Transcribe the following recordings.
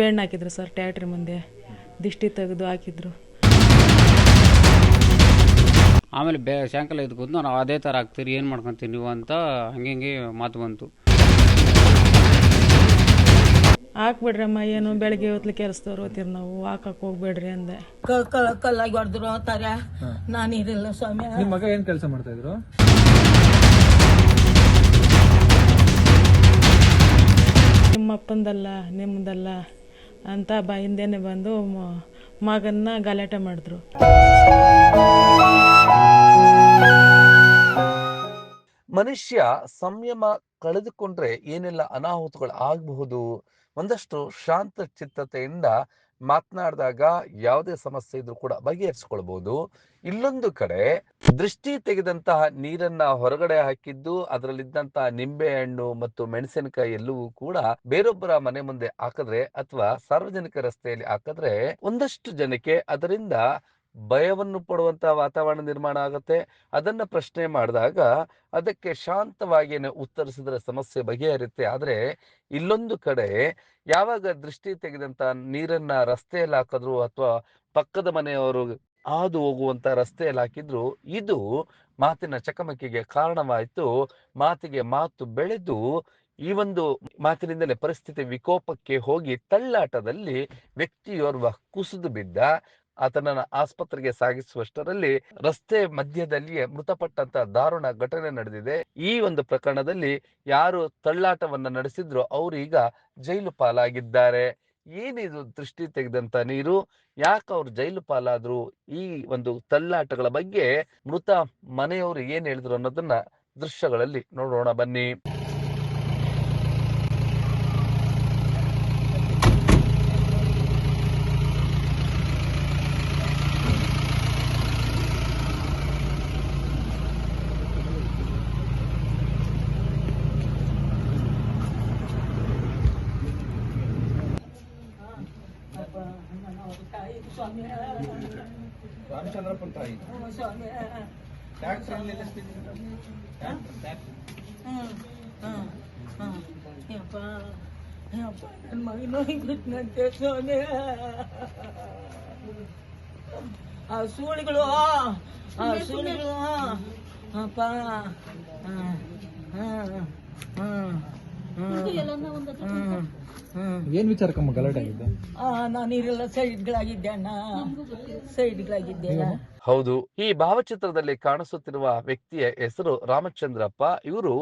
ನಿಂಬೆಹಣ್ಣು ಹಾಕಿದ್ರು ಸರ್ ಟ್ಯಾಟ್ರಿ ಮುಂದೆ. ದಿಷ್ಟಿ ತೆಗೆದು ಹಾಕಿದ್ರು. ಆಮೇಲೆ ಬೇ ಸಾಯಂಕಾಲ ಇದು ಕೂತು ನಾವು ಅದೇ ಥರ ಆಗ್ತೀರಿ ಏನು ಮಾಡ್ಕೊತೀನಿ ನೀವು ಅಂತ ಹಂಗೆ ಹಿಂಗೆ ಮಾತು ಬಂತು. ಹಾಕ್ಬಿಡ್ರಮ್ಮ ಏನು ಬೆಳಗ್ಗೆ ಹೊತ್ಲು ಕೆಲಸದವ್ರು ಓದ್ತೀರಿ ನಾವು ಹಾಕಕ್ಕೆ ಹೋಗ್ಬೇಡ್ರಿ ಅಂದೆ. ಕಲ್ಲಾಗಿ ಹೊಡೆದ್ರು ಅಂತಾರ. ನಾನು ಇರಲ್ಲ ಸ್ವಾಮಿ. ನಿಮ್ಮ ಮಗ ಏನು ಕೆಲಸ ಮಾಡ್ತಾ ಇದ್ರು? ನಿಮ್ಮಪ್ಪಂದಲ್ಲ ನಿಮ್ಮದಲ್ಲ ಅಂತ ಬಾಯಿಂದೇನೆ ಬಂದು ಮಗನ್ನ ಗಲಾಟೆ ಮಾಡಿದ್ರು. ಮನುಷ್ಯ ಸಂಯಮ ಕಳೆದುಕೊಂಡ್ರೆ ಏನೆಲ್ಲ ಅನಾಹುತಗಳು ಆಗಬಹುದು? ಒಂದಷ್ಟು ಶಾಂತ ಚಿತ್ತತೆಯಿಂದ ಮಾತನಾಡಿದಾಗ ಯಾವುದೇ ಸಮಸ್ಯೆ ಇದ್ರೂ ಕೂಡ ಬಗೆಹರಿಸ್ಕೊಳ್ಬಹುದು ಇಲ್ಲೊಂದು ಕಡೆ ದೃಷ್ಟಿ ತೆಗೆದಂತಹ ನೀರನ್ನ ಹೊರಗಡೆ ಹಾಕಿದ್ದು ಅದರಲ್ಲಿದ್ದಂತಹ ನಿಂಬೆ ಹಣ್ಣು ಮತ್ತು ಮೆಣಸಿನಕಾಯಿ ಎಲ್ಲವೂ ಕೂಡ ಬೇರೊಬ್ಬರ ಮನೆ ಮುಂದೆ ಹಾಕಿದ್ರೆ ಅಥವಾ ಸಾರ್ವಜನಿಕ ರಸ್ತೆಯಲ್ಲಿ ಹಾಕಿದ್ರೆ ಒಂದಷ್ಟು ಜನಕ್ಕೆ ಅದರಿಂದ ಭಯವನ್ನು ಪಡುವಂತಹ ವಾತಾವರಣ ನಿರ್ಮಾಣ ಆಗುತ್ತೆ. ಅದನ್ನ ಪ್ರಶ್ನೆ ಮಾಡಿದಾಗ ಅದಕ್ಕೆ ಶಾಂತವಾಗಿ ಉತ್ತರಿಸಿದ್ರೆ ಸಮಸ್ಯೆ ಬಗೆಹರಿಯುತ್ತೆ. ಆದ್ರೆ ಇಲ್ಲೊಂದು ಕಡೆ ಯಾವಾಗ ದೃಷ್ಟಿ ತೆಗೆದಂತ ನೀರನ್ನ ರಸ್ತೆಯಲ್ಲಿ ಹಾಕಿದ್ರು ಅಥವಾ ಪಕ್ಕದ ಮನೆಯವರು ಹಾದು ಹೋಗುವಂತ ರಸ್ತೆಯಲ್ಲಿ ಹಾಕಿದ್ರು, ಇದು ಮಾತಿನ ಚಕಮಕಿಗೆ ಕಾರಣವಾಯಿತು. ಮಾತಿಗೆ ಮಾತು ಬೆಳೆದು ಈ ಒಂದು ಮಾತಿನಿಂದಲೇ ಪರಿಸ್ಥಿತಿ ವಿಕೋಪಕ್ಕೆ ಹೋಗಿ ತಳ್ಳಾಟದಲ್ಲಿ ವ್ಯಕ್ತಿಯೋರ್ವ ಕುಸಿದು ಬಿದ್ದ ಆತನನ್ನ ಆಸ್ಪತ್ರೆಗೆ ಸಾಗಿಸುವಷ್ಟರಲ್ಲಿ ರಸ್ತೆ ಮಧ್ಯದಲ್ಲಿಯೇ ಮೃತಪಟ್ಟಂತ ದಾರುಣ ಘಟನೆ ನಡೆದಿದೆ. ಈ ಒಂದು ಪ್ರಕರಣದಲ್ಲಿ ಯಾರು ತಳ್ಳಾಟವನ್ನ ನಡೆಸಿದ್ರು ಅವರು ಈಗ ಜೈಲು ಪಾಲಾಗಿದ್ದಾರೆ. ಏನಿದು ದೃಷ್ಟಿ ತೆಗೆದಂತ ನೀರು? ಯಾಕೆ ಅವ್ರು ಜೈಲು ಪಾಲಾದ್ರು? ಈ ಒಂದು ತಳ್ಳಾಟಗಳ ಬಗ್ಗೆ ಮೃತ ಮನೆಯವರು ಏನ್ ಹೇಳಿದ್ರು ಅನ್ನೋದನ್ನ ದೃಶ್ಯಗಳಲ್ಲಿ ನೋಡೋಣ ಬನ್ನಿ ಸ್ವಾಮಿ ರಾಮಚಂದ್ರಪ್ಪನ ತಾಯಿ ಸ್ವಾಮಿ ಹ್ಮ್ ಹ್ಮ್ ಹ್ಮ್ ಯಪ್ಪ ಯಪ್ಪ ನನ್ನ ಮಗನ ಹೋಗ್ಬಿಟ್ನಂತೆ ಸ್ವಾಮಿ ಆ ಸೂಳಿಗಳು ಆ ಸೂಳಿಗಳು ಅಪ್ಪ ಹ್ಮ್ ಹ್ಮ್ ಹ್ಮ್ ಹ್ಮ್ ಹ್ಮ್ ಏನ್ ವಿಚಾರಕ್ಕಮ್ಮ ಗಲಾಟೆ ಆಗಿದ್ದೆ ನಾನು ಇರೆಲ್ಲ ಸೈಡ್ಗಳಾಗಿದ್ದೆ ಅಣ್ಣ. ಸೈಡ್ಗಳಾಗಿದ್ದೆ ಹೌದು ಈ ಭಾವಚಿತ್ರದಲ್ಲಿ ಕಾಣಿಸುತ್ತಿರುವ ವ್ಯಕ್ತಿಯ ಹೆಸರು ರಾಮಚಂದ್ರಪ್ಪ. ಇವರು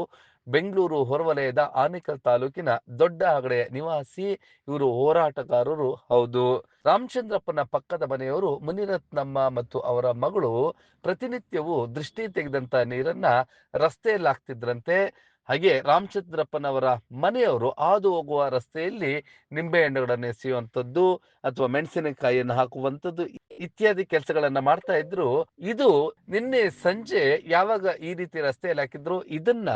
ಬೆಂಗಳೂರು ಹೊರವಲಯದ ಆನೇಕಲ್ ತಾಲೂಕಿನ ದೊಡ್ಡ ಹಗಡೆಯ ನಿವಾಸಿ. ಇವರು ಹೋರಾಟಗಾರರು. ಹೌದು. ರಾಮಚಂದ್ರಪ್ಪನ ಪಕ್ಕದ ಮನೆಯವರು ಮುನಿರತ್ನಮ್ಮ ಮತ್ತು ಅವರ ಮಗಳು ಪ್ರತಿನಿತ್ಯವೂ ದೃಷ್ಟಿ ತೆಗೆದಂತ ನೀರನ್ನ ರಸ್ತೆಯಲ್ಲಿ ಹಾಕ್ತಿದ್ರಂತೆ ಹಾಗೆ ರಾಮಚಂದ್ರಪ್ಪನವರ ಮನೆಯವರು ಹಾದು ಹೋಗುವ ರಸ್ತೆಯಲ್ಲಿ ನಿಂಬೆ ಹಣ್ಣುಗಳನ್ನು ಎಸೆಯುವಂಥದ್ದು ಅಥವಾ ಮೆಣಸಿನಕಾಯಿಯನ್ನು ಹಾಕುವಂಥದ್ದು ಇತ್ಯಾದಿ ಕೆಲಸಗಳನ್ನ ಮಾಡ್ತಾ ಇದ್ರು. ಇದು ನಿನ್ನೆ ಸಂಜೆ ಯಾವಾಗ ಈ ರೀತಿ ರಸ್ತೆಯಲ್ಲಿ ಹಾಕಿದ್ರು? ಇದನ್ನ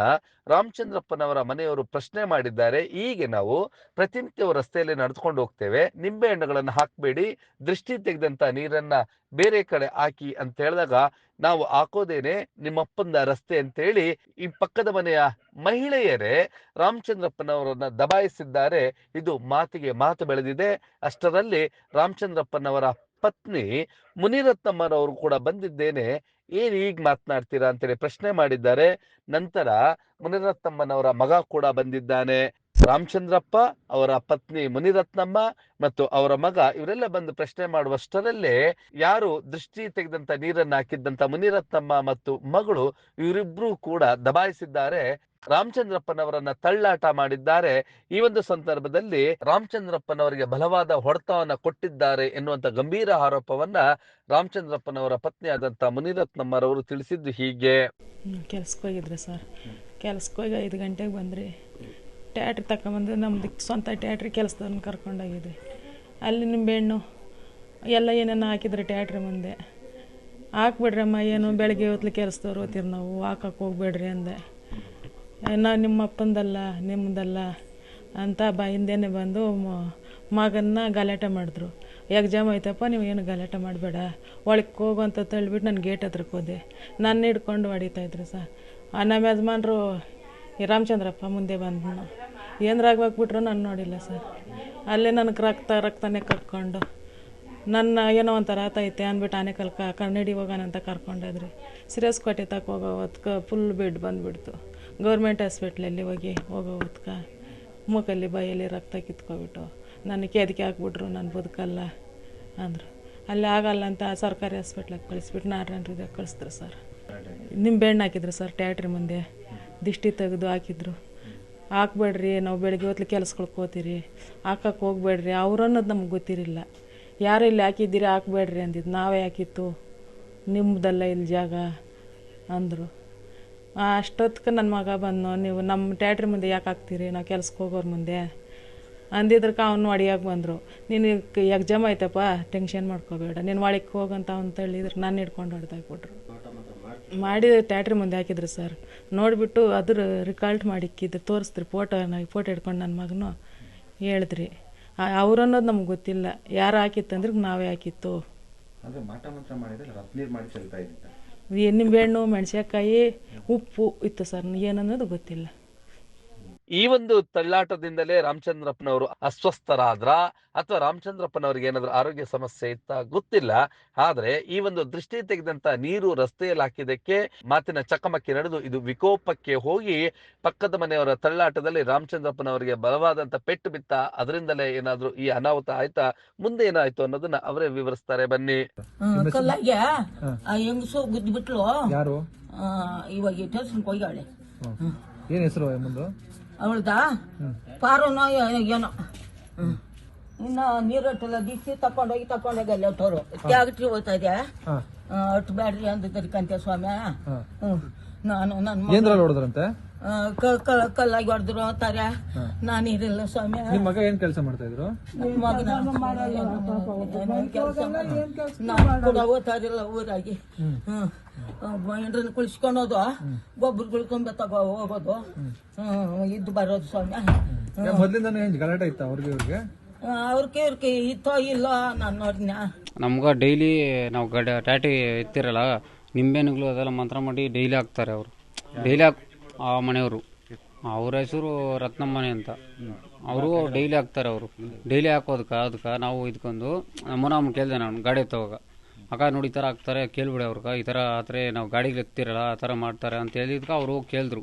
ರಾಮಚಂದ್ರಪ್ಪನವರ ಮನೆಯವರು ಪ್ರಶ್ನೆ ಮಾಡಿದ್ದಾರೆ. ಹೀಗೆ ನಾವು ಪ್ರತಿನಿತ್ಯವು ರಸ್ತೆಯಲ್ಲಿ ನಡೆದುಕೊಂಡು ಹೋಗ್ತೇವೆ. ನಿಂಬೆ ಹಣ್ಣುಗಳನ್ನು ಹಾಕಬೇಡಿ. ದೃಷ್ಟಿ ತೆಗೆದಂತ ನೀರನ್ನ ಬೇರೆ ಕಡೆ ಹಾಕಿ ಅಂತ ಹೇಳಿದಾಗ, ನಾವು ಹಾಕೋದೇನೆ ನಿಮ್ಮಪ್ಪಂದ ರಸ್ತೆ ಅಂತೇಳಿ ಈ ಪಕ್ಕದ ಮನೆಯ ಮಹಿಳೆಯರೇ ರಾಮಚಂದ್ರಪ್ಪನವರನ್ನ ದಬಾಯಿಸಿದ್ದಾರೆ. ಇದು ಮಾತಿಗೆ ಮಾತು ಬೆಳೆದಿದೆ. ಅಷ್ಟರಲ್ಲಿ ರಾಮಚಂದ್ರಪ್ಪನವರ ಪತ್ನಿ ಮುನಿರತ್ನಮ್ಮನವರು ಕೂಡ ಬಂದಿದ್ದೇನೆ. ಏನ್ ಈಗ ಮಾತನಾಡ್ತೀರಾ ಅಂತೇಳಿ ಪ್ರಶ್ನೆ ಮಾಡಿದ್ದಾರೆ. ನಂತರ ಮುನಿರತ್ನಮ್ಮನವರ ಮಗ ಕೂಡ ಬಂದಿದ್ದಾನೆ. ರಾಮಚಂದ್ರಪ್ಪ, ಅವರ ಪತ್ನಿ ಮುನಿರತ್ನಮ್ಮ ಮತ್ತು ಅವರ ಮಗ, ಇವರೆಲ್ಲ ಬಂದು ಪ್ರಶ್ನೆ ಮಾಡುವಷ್ಟರಲ್ಲೇ ಯಾರು ದೃಷ್ಟಿ ತೆಗೆದಂತ ನೀರನ್ನ ಹಾಕಿದ್ದಂತ ಮುನಿರತ್ನಮ್ಮ ಮತ್ತು ಮಗಳು ಇವರಿಬ್ರು ಕೂಡ ದಬಾಯಿಸಿದ್ದಾರೆ. ರಾಮಚಂದ್ರಪ್ಪನವರನ್ನ ತಳ್ಳಾಟ ಮಾಡಿದ್ದಾರೆ. ಈ ಒಂದು ಸಂದರ್ಭದಲ್ಲಿ ರಾಮಚಂದ್ರಪ್ಪನವರಿಗೆ ಬಲವಾದ ಹೊಡೆತವನ್ನ ಕೊಟ್ಟಿದ್ದಾರೆ ಎನ್ನುವಂತ ಗಂಭೀರ ಆರೋಪವನ್ನ ರಾಮಚಂದ್ರಪ್ಪನವರ ಪತ್ನಿ ಆದಂತ ಮುನಿರತ್ನಮ್ಮರವರು ತಿಳಿಸಿದ್ದು ಹೀಗೆ. ಕೆಲ್ಸಕ್ಕೆ ಸರ್. ಕೆಲ್ಸಕ್ಕೆ ಹೋಗಿ ಐದು ಗಂಟೆಗೆ ಬಂದ್ರಿ. ಟ್ಯಾಟ್ರಿ ತಗೊಂಬಂದು ನಮ್ದು ಸ್ವಂತ ಟ್ಯಾಟ್ರಿ ಕೆಲಸದವ್ರನ್ನ ಕರ್ಕೊಂಡೋಗಿದ್ವಿ. ಅಲ್ಲಿ ನಿಂಬೆಹಣ್ಣು ಎಲ್ಲ ಏನೇನು ಹಾಕಿದ್ರು ಟ್ಯಾಟ್ರಿ ಮುಂದೆ. ಹಾಕ್ಬಿಡ್ರಮ್ಮ, ಏನು ಬೆಳಗ್ಗೆ ಹೊತ್ಲು ಕೆಲಸದವ್ರು ಓದ್ತೀರಿ ನಾವು ಹಾಕಕ್ಕೆ ಹೋಗ್ಬೇಡ್ರಿ ಅಂದೆ. ನಾ ನಿಮ್ಮ ಅಪ್ಪಂದಲ್ಲ ನಿಮ್ಮದಲ್ಲ ಅಂತ ಬಾಯಿಂದೇನೆ ಬಂದು ಮಗನ್ನ ಗಲಾಟೆ ಮಾಡಿದ್ರು. ಎಕ್ಸಾಮ್ ಆಯ್ತಪ್ಪ, ನೀವು ಏನು ಗಲಾಟೆ ಮಾಡಬೇಡ. ಒಳಕ್ಕೆ ಹೋಗು ಅಂತ ತಳ್ಳಿಬಿಟ್ಟು ನಾನು ಗೇಟ್ ಹತ್ರಕ್ಕೆ ಹೋದೆ. ನನ್ನ ಹಿಡ್ಕೊಂಡು ಹೊಡಿತಾಯಿದ್ರು ಸರ್. ನಮ್ಮ ಯಜಮಾನ್ರು ರಾಮಚಂದ್ರಪ್ಪ ಮುಂದೆ ಬಂದನು ಏನ್ರಾಗ ಹೋಗ್ಬಿಟ್ರು ನಾನು ನೋಡಿಲ್ಲ ಸರ್. ಅಲ್ಲೇ ನನಗೆ ರಕ್ತ, ರಕ್ತನೇ ಕಟ್ಕೊಂಡು ನನ್ನ ಏನೋ ಒಂಥರ ಆತೈತೆ ಅಂದ್ಬಿಟ್ಟು ಆನೆಕಲ್ ಕನ್ನಡಿ ಹೋಗೋಣ ಅಂತ ಕರ್ಕೊಂಡೋದ್ರಿ. ಸಿರಿಯಸ್ ಕೋಟೆ ತಕ್ಕ ಹೋಗೋ ಹೊತ್ಕ ಫುಲ್ ಬೆಡ್ ಬಂದುಬಿಡ್ತು. ಗೌರ್ಮೆಂಟ್ ಹಾಸ್ಪಿಟ್ಲಲ್ಲಿ ಹೋಗಿ ಹೋಗೋ ಹೊತ್ಕ ಮೂಕಲ್ಲಿ ಬಾಯಲ್ಲಿ ರಕ್ತ ಕಿತ್ಕೊಬಿಟ್ಟು, ನನಗೆ ಅದಕ್ಕೆ ಹಾಕ್ಬಿಟ್ರು ನಾನು ಬದುಕಲ್ಲ ಅಂದರು. ಅಲ್ಲಿ ಆಗಲ್ಲ ಅಂತ ಸರ್ಕಾರಿ ಹಾಸ್ಪಿಟ್ಲಿಗೆ ಕಳಿಸ್ಬಿಟ್ಟು ನಾರಾಯಣ ಹೃದಯ ಕಳಿಸಿದ್ರು ಸರ್. ನಿಂಬೆಹಣ್ಣು ಹಾಕಿದ್ರು ಸರ್, ಟ್ಯಾಟ್ರಿ ಮುಂದೆ. ದಿಷ್ಟಿ ತೆಗೆದು ಹಾಕಿದ್ರು. ಹಾಕ್ಬೇಡ್ರಿ, ನಾವು ಬೆಳಗ್ಗೆ ಹೊತ್ಲಿ ಕೆಲ್ಸಗಳ್ಗೆ ಹೋಗ್ತೀರಿ ಹಾಕಕ್ಕೆ ಹೋಗ್ಬೇಡ್ರಿ, ಅವ್ರು ಅನ್ನೋದು ನಮ್ಗೆ ಗೊತ್ತಿರಲಿಲ್ಲ. ಯಾರು ಇಲ್ಲಿ ಹಾಕಿದ್ದೀರಿ, ಹಾಕ್ಬೇಡ್ರಿ ಅಂದಿದ್ದು ನಾವೇ ಹಾಕಿತ್ತು. ನಿಮ್ಮದಲ್ಲ ಇಲ್ಲಿ ಜಾಗ ಅಂದರು. ಅಷ್ಟೊತ್ತಕ್ಕೆ ನನ್ನ ಮಗ ಬಂದು ನೀವು ನಮ್ಮ ಟ್ಯಾಟ್ರಿ ಮುಂದೆ ಯಾಕೆ ಹಾಕ್ತೀರಿ, ನಾವು ಕೆಲ್ಸಕ್ಕೆ ಹೋಗೋರ ಮುಂದೆ? ಅಂದಿದ್ರಕ್ಕೆ ಅವ್ನು ಒಡಿಯಾಗಿ ಬಂದರು. ನೀನು ಎಕ್ಸಾಮ್ ಆಯ್ತಪ್ಪ ಟೆನ್ಷನ್ ಮಾಡ್ಕೋಬೇಡ, ನೀನು ಒಳಗೆ ಹೋಗಂತ ಅಂತ ತಳ್ಳಿದ್ರೆ ನಾನು ಹಿಡ್ಕೊಂಡು ಹೊಡೆದಾಕ್ಬಿಟ್ರು ಮಾಡಿ ಟ್ಯಾಟ್ರಿ ಮುಂದೆ ಹಾಕಿದ್ರು ಸರ್ ನೋಡಿಬಿಟ್ಟು ಅದ್ರ ರಿಕಾಲ್ಟ್ ಮಾಡಿಕ್ಕಿದ್ರು ತೋರಿಸ್ತ್ರಿ ಫೋಟೋ ಫೋಟೋ ಹಿಡ್ಕೊಂಡು ನನ್ನ ಮಗನು ಹೇಳಿದ್ರಿ. ಅವ್ರು ಅನ್ನೋದು ನಮ್ಗೆ ಗೊತ್ತಿಲ್ಲ. ಯಾರು ಹಾಕಿತ್ತಂದ್ರೆ ನಾವೇ ಹಾಕಿತ್ತು. ಅಂದ್ರೆ ನಾವೇ ಹಾಕಿತ್ತು ನಿಂಬೆಹಣ್ಣು ಮೆಣಸಿನ್ಕಾಯಿ ಉಪ್ಪು ಇತ್ತು ಸರ್ ಏನನ್ನೋದು ಗೊತ್ತಿಲ್ಲ. ಈ ಒಂದು ತಳ್ಳಾಟದಿಂದಲೇ ರಾಮಚಂದ್ರಪ್ಪನವರು ಅಸ್ವಸ್ಥರಾದ್ರ ಅಥವಾ ರಾಮಚಂದ್ರಪ್ಪನವರಿಗೆ ಏನಾದ್ರು ಆರೋಗ್ಯ ಸಮಸ್ಯೆ ಇತ್ತ ಗೊತ್ತಿಲ್ಲ. ಆದ್ರೆ ಈ ಒಂದು ದೃಷ್ಟಿ ತೆಗೆದಂತ ನೀರು ರಸ್ತೆಯಲ್ಲಿ ಹಾಕಿದಕ್ಕೆ ಮಾತಿನ ಚಕಮಕಿ ನಡೆದು ಇದು ವಿಕೋಪಕ್ಕೆ ಹೋಗಿ ಪಕ್ಕದ ಮನೆಯವರ ತಳ್ಳಾಟದಲ್ಲಿ ರಾಮಚಂದ್ರಪ್ಪನವರಿಗೆ ಬಲವಾದಂತ ಪೆಟ್ಟು ಬಿತ್ತ ಅದರಿಂದಲೇ ಏನಾದ್ರು ಈ ಅನಾಹುತ ಆಯ್ತಾ ಮುಂದೆ ಏನಾಯ್ತು ಅನ್ನೋದನ್ನ ಅವರೇ ವಿವರಿಸ್ತಾರೆ. ಬನ್ನಿ. ಕಲ್ಲಾಗೆ? ಆ ಹೆಂಗಸು ಗುದ್ಬಿಟ್ಲು? ಯಾರು? ಆ, ಇವಾಗ ಹೋಗ್ಯಾಳೆ. ಏನ್ ಹೆಸರು ಮುಂದು? ಅವಳ್ದ ಪಾರುನೋ ಏನೋ. ಇನ್ನ ನೀರಟ್ಟೆಲ್ಲ ದಿಸಿ ತಕೊಂಡೋಗಿ ತಕೊಂಡೋಗಿ ಅಲ್ಲಿ ತ್ಯಾಗಟ್ರಿ ಹೋಗ್ತಾ ಇದೆ ಅಟ್ ಬ್ಯಾಡ್ರಿ ಕಂತೆ ಸ್ವಾಮಿ. ಹ್ಮ್. ನಾನು ನನ್ನ ಏನ್ರಲ್ಲಿ ಹೊಡೆದ್ರಂತೆ? ಕಲ್ಲಾಗಿ ಹೊಡೆದ್ರು ತರ. ನಾನು ಇರಲಿಲ್ಲ ಸ್ವಾಮಿ. ನಿಮ್ಮ ಮಗ ಏನ್ ಕೆಲಸ ಮಾಡ್ತಾ ಇದ್ರು? ನಿಮ್ಮ ಮಗನ. ಕೆಲಸ ನಾನು ಕೂಡ ಊರಾಗಿ. ಹ್ಮ್. ಕುಳಿಸ್ಕೊಂಡೋದು ಕುಳಿಸ್ಕೊಳೋದು ಗೊಬ್ಬರ ಗುಳ್ಕೊಂಡ್ ತಗೋ ಹೋಗೋದು. ಹ್ಮ್. ಇದ್ದು ಬರೋದು ಸ್ವಾಮಿ. ಮೊದ್ಲಿಂದಾನೇ ಏನ್ ಗಲಾಟೆ ಇತ್ತ ಅವ್ರಿಗೆ ಇವ್ರಿಗೆ? ಅವ್ರಿಗೆ ಇವ್ರಿಗೆ ಇತ್ತೋ ಇಲ್ಲೋ ನಾನು ನೋಡಿದ್ನ ನಮ್ಗ ಡೈಲಿ ನಾವು ಗಡ ಟ್ಯಾಟಿ ಎತ್ತಿರಲ್ಲ ನಿಂಬೆಹಣ್ಣುಗಳು ಅದೆಲ್ಲ ಮಂತ್ರ ಮಾಡಿ ಡೈಲಿ ಹಾಕ್ತಾರೆ ಅವರು. ಡೈಲಿ ಹಾಕ್ ಆ ಮನೆಯವರು. ಅವ್ರ ಹೆಸರು ರತ್ನಮ್ಮನೆ ಅಂತ. ಅವರು ಡೈಲಿ ಹಾಕ್ತಾರೆ ಅವರು. ಡೈಲಿ ಹಾಕೋದಕ್ಕೆ ಅದಕ್ಕೆ ನಾವು ಇದ್ಕೊಂಡು ನಮ್ಮನ್ನ ಅವ್ನು ಕೇಳಿದೆ ನಾನು, ಗಾಡಿ ಎತ್ತವಾಗ ಅಕ್ಕ ನೋಡಿ ಈ ಥರ ಹಾಕ್ತಾರೆ, ಕೇಳ್ಬಿಡಿ ಅವ್ರಿಗೆ ಈ ಥರ ಆದ್ರೆ ನಾವು ಗಾಡಿಗೆ ಎತ್ತಿರಲ್ಲ, ಆ ಥರ ಮಾಡ್ತಾರೆ ಅಂತ ಹೇಳಿದ್ಕೆ ಅವರು ಕೇಳಿದ್ರು.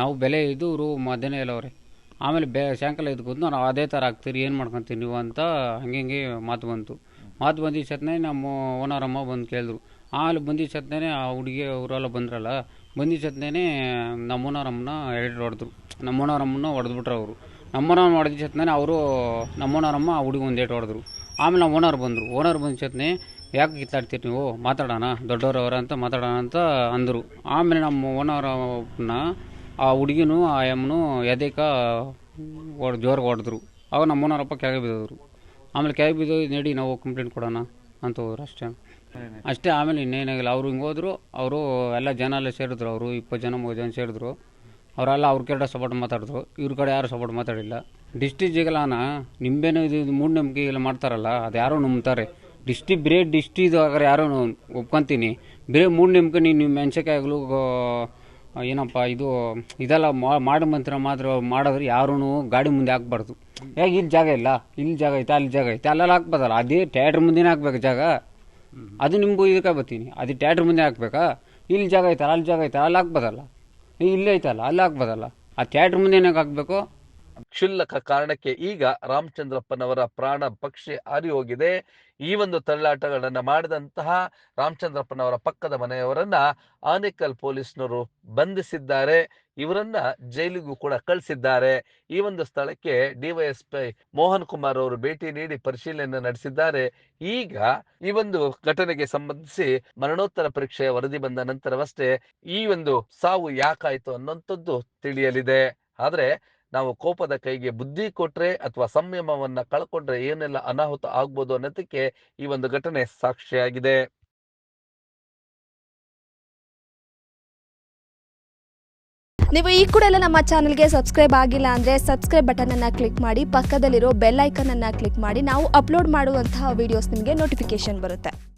ನಾವು ಬೆಲೆ ಇದ್ದು ಇವರು ಮಧ್ಯಾಹ್ನ ಹೇಳವ್ರೆ ಆಮೇಲೆ ಬೆ ಸಾಯಂಕಾಲ ಇದ್ಕೊಂಡು ನಾವು ಅದೇ ಥರ ಹಾಕ್ತೀರಿ, ಏನು ಮಾಡ್ಕೊಂತೀರಿ ನೀವು ಅಂತ ಹಂಗೆ ಹಿಂಗೆ ಮಾತು ಬಂತು. ಮಾತು ಬಂದಿದ್ದ ಸತ್ನೇ ನಮ್ಮ ಓನರಮ್ಮ ಬಂದು ಕೇಳಿದ್ರು. ಆಮೇಲೆ ಬಂದಿದ್ದ ಸತ್ನೇ ಆ ಹುಡುಗಿ ಅವರೆಲ್ಲ ಬಂದ್ರಲ್ಲ ಬಂದಿದ್ದ ಸತ್ನೇ ನಮ್ಮ ಓನರಮ್ಮನ ಎರಡು ಹೊಡೆದ್ರು. ನಮ್ಮ ಓನರಮ್ಮನ ಹೊಡೆದ್ಬಿಟ್ರು ಅವರು. ನಮ್ಮನವ್ರು ಹೊಡೆದ ಸತ್ನೇ ಅವರು ನಮ್ಮನವರಮ್ಮ ಆ ಹುಡುಗಿ ಒಂದು ಏಟು ಹೊಡೆದ್ರು. ಆಮೇಲೆ ನಮ್ಮ ಓನರ್ ಬಂದರು. ಓನರ್ ಬಂದ ಸತ್ನೇ ಯಾಕೆ ಕಿತ್ತಾಡ್ತೀರಿ ನೀವು? ಮಾತಾಡೋಣ ದೊಡ್ಡವರವರ ಅಂತ ಮಾತಾಡೋಣ ಅಂತ ಅಂದರು. ಆಮೇಲೆ ನಮ್ಮ ಓನರನ್ನ ಆ ಹುಡುಗಿನೂ, ಆ ಎಮ್ಮನು ಎದೆಕ ಹೊಡ್, ಜೋರಿಗೆ ಹೊಡೆದ್ರು. ಅವಾಗ ನಮ್ಮ ಓನರಪ್ಪ ಕೆಳಗೆ ಬಿದ್ದೋದ್ರು. ಆಮೇಲೆ ಕೆಳಗೆ ಬಿದ್ದು ನಡಿ, ನಾವು ಕಂಪ್ಲೇಂಟ್ ಕೊಡೋಣ ಅಂತ ಹೋದ್ರು ಅಷ್ಟೇ. ಅಷ್ಟೇ, ಆಮೇಲೆ ಇನ್ನೇನಾಗಿಲ್ಲ ಅವರು ಹಿಂಗೆ ಹೋದ್ರು, ಅವರು ಎಲ್ಲ ಜನ ಎಲ್ಲ ಸೇರಿದ್ರು, ಅವರು ಇಪ್ಪತ್ತು ಜನ, ಮೂವತ್ತು ಜನ ಸೇರಿದ್ರು. ಅವರೆಲ್ಲ ಅವ್ರ ಕಡೆ ಸಪೋರ್ಟ್ ಮಾತಾಡಿದ್ರು. ಇವ್ರ ಕಡೆ ಯಾರು ಸಪೋರ್ಟ್ ಮಾತಾಡಿಲ್ಲ. ಡಿಸ್ಟಿಕ್ಜಿಗಲಾನ ನಿಂಬೆನೂ ಇದು ಮೂಢನಂಬಿಕೆ ಇಲ್ಲ ಮಾಡ್ತಾರಲ್ಲ, ಅದು ಯಾರೋ ನಂಬ್ತಾರೆ. ಡಿಸ್ಟಿ ಬರೇ ಡಿಸ್ಟಿ ಇದು ಆಗಾರೆ ಯಾರೋ ಒಪ್ಕೊಂತೀನಿ. ಬರೇ ಮೂಢನಂಬಿಕೆ ನೀನು ಮೆಣಸಿಕಾಯಿಗಳು ಏನಪ್ಪ ಇದು, ಇದೆಲ್ಲ ಮಾಡಿ ಮಂತ್ರ ಮಾತ್ರ ಮಾಡಿದ್ರೆ ಯಾರೂ ಗಾಡಿ ಮುಂದೆ ಹಾಕ್ಬಾರ್ದು. ಹೇಗೆ ಇಲ್ಲಿ ಜಾಗ ಇಲ್ಲ ಇಲ್ಲಿ ಜಾಗ ಐತೆ, ಅಲ್ಲಿ ಜಾಗ ಐತೆ, ಅಲ್ಲೆಲ್ಲ ಹಾಕ್ಬೋದಲ್ಲ ಅದೇ ಟ್ಯಾಟ್ರ್ ಮುಂದೆನೇ ಹಾಕ್ಬೇಕು ಜಾಗ. ಅದು ನಿಮ್ಗೂ ಇದಕ್ಕೆ ಬರ್ತೀನಿ ಅದು ಟ್ಯಾಟ್ರ್ ಮುಂದೆ ಹಾಕ್ಬೇಕಾ? ಇಲ್ಲಿ ಜಾಗ ಐತಲ್ಲ, ಅಲ್ಲಿ ಜಾಗ ಐತಲ್ಲ, ಅಲ್ಲಿ ಹಾಕ್ಬೋದಲ್ಲ? ಇಲ್ಲಿ ಐತಲ್ಲ, ಅಲ್ಲಿ ಹಾಕ್ಬೋದಲ್ಲ? ಆ ಟ್ಯಾಟ್ರ್ ಮುಂದೆನೇ ಹಾಕ್ಬೇಕು? ಕ್ಷುಲ್ಲಕ ಕಾರಣಕ್ಕೆ ಈಗ ರಾಮಚಂದ್ರಪ್ಪನವರ ಪ್ರಾಣ ಪಕ್ಷಿ ಹಾರಿ ಹೋಗಿದೆ. ಈ ಒಂದು ತಳ್ಳಾಟಗಳನ್ನ ಮಾಡಿದಂತಹ ರಾಮಚಂದ್ರಪ್ಪನವರ ಪಕ್ಕದ ಮನೆಯವರನ್ನ ಆನೇಕಲ್ ಪೊಲೀಸ್ನವರು ಬಂಧಿಸಿದ್ದಾರೆ. ಇವರನ್ನ ಜೈಲಿಗೂ ಕೂಡ ಕಳಿಸಿದ್ದಾರೆ. ಈ ಒಂದು ಸ್ಥಳಕ್ಕೆ ಡಿವೈಎಸ್ಪಿ ಮೋಹನ್ ಕುಮಾರ್ ಅವರು ಭೇಟಿ ನೀಡಿ ಪರಿಶೀಲನೆ ನಡೆಸಿದ್ದಾರೆ. ಈಗ ಈ ಒಂದು ಘಟನೆಗೆ ಸಂಬಂಧಿಸಿ ಮರಣೋತ್ತರ ಪರೀಕ್ಷೆಯ ವರದಿ ಬಂದ ನಂತರವಷ್ಟೇ ಈ ಒಂದು ಸಾವು ಯಾಕಾಯ್ತು ಅನ್ನುವಂಥದ್ದು ತಿಳಿಯಲಿದೆ. ಆದ್ರೆ ನಾವು ಕೋಪದ ಕೈಗೆ ಬುದ್ಧಿ ಕೊಟ್ರೆ ಅಥವಾ ಸಂಯಮವನ್ನ ಕಳ್ಕೊಂಡ್ರೆ ಏನೆಲ್ಲ ಅನಾಹುತ ಆಗ್ಬೋದು ಅನ್ನೋದಕ್ಕೆ ಈ ಒಂದು ಘಟನೆ ಸಾಕ್ಷಿಯಾಗಿದೆ. ನೀವು ಈ ಕೂಡ ಎಲ್ಲ ನಮ್ಮ ಚಾನಲ್ಗೆ ಸಬ್ಸ್ಕ್ರೈಬ್ ಆಗಿಲ್ಲ ಅಂದರೆ ಸಬ್ಸ್ಕ್ರೈಬ್ ಬಟನನ್ನು ಕ್ಲಿಕ್ ಮಾಡಿ, ಪಕ್ಕದಲ್ಲಿರೋ ಬೆಲ್ ಐಕನನ್ನು ಕ್ಲಿಕ್ ಮಾಡಿ, ನಾವು ಅಪ್ಲೋಡ್ ಮಾಡುವಂತಹ ವೀಡಿಯೋಸ್ ನಿಮಗೆ ನೋಟಿಫಿಕೇಶನ್ ಬರುತ್ತೆ.